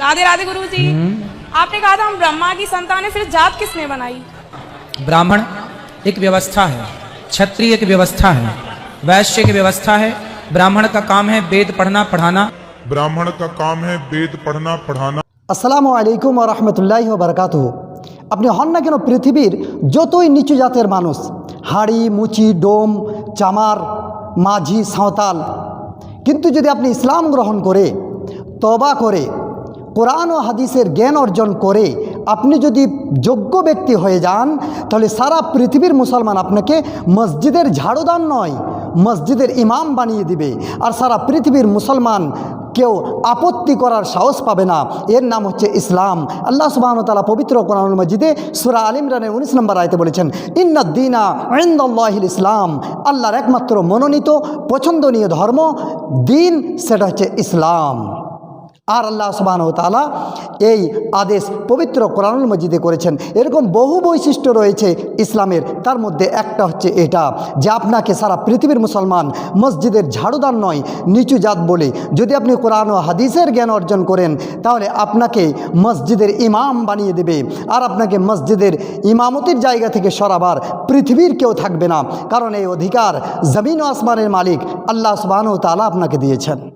राधे राधे गुरु जी आपने कहा था हम ब्रह्मा की संतान है फिर जात किसने बनाई ब्राह्मण एक व्यवस्था है क्षत्रिय एक व्यवस्था है वैश्य की व्यवस्था है ब्राह्मण का काम है वेद पढ़ना पढ़ाना ब्राह्मण का काम है वेद पढ़ना पढ़ाना আসসালামু আলাইকুম রহমতুল্লাহ বারকাত আপনি হন না কেন পৃথিবীর যতই নিচু জাতের মানুষ হাড়ি মুচি ডোম চামার মাঝি সাঁওতাল কিন্তু যদি আপনি ইসলাম গ্রহণ করে তবা করে কোরআন ও হাদিসের জ্ঞান অর্জন করে আপনি যদি যোগ্য ব্যক্তি হয়ে যান, তাহলে সারা পৃথিবীর মুসলমান আপনাকে মসজিদের ঝাড়ুদান নয়, মসজিদের ইমাম বানিয়ে দিবে। আর সারা পৃথিবীর মুসলমান কেউ আপত্তি করার সাহস পাবে না। এর নাম হচ্ছে ইসলাম। আল্লাহ সুবাহন তালা পবিত্র কোরআন মজিদে সুরা আল ইমরানের উনিশ নম্বর আয়তে বলেছেন ইন্নাদ্দিনা ইন্দাল্লাহিল ইসলাম। আল্লাহর একমাত্র মনোনীত, পছন্দনীয় ধর্ম, দিন সেটা হচ্ছে ইসলাম। আর আল্লাহ সুবাহন তালা এই আদেশ পবিত্র কোরআনুল মজিদে করেছেন। এরকম বহু বৈশিষ্ট্য রয়েছে ইসলামের। তার মধ্যে একটা হচ্ছে এটা, যে আপনাকে সারা পৃথিবীর মুসলমান মসজিদের ঝাড়ুদার নয়, নিচু জাত বলে। যদি আপনি কোরআন ও হাদিসের জ্ঞান অর্জন করেন, তাহলে আপনাকে মসজিদের ইমাম বানিয়ে দেবে। আর আপনাকে মসজিদের ইমামতির জায়গা থেকে সরাবার পৃথিবীর কেউ থাকবে না। কারণ এই অধিকার জমিন ও আসমানের মালিক আল্লাহ সুবাহন তালা আপনাকে দিয়েছেন।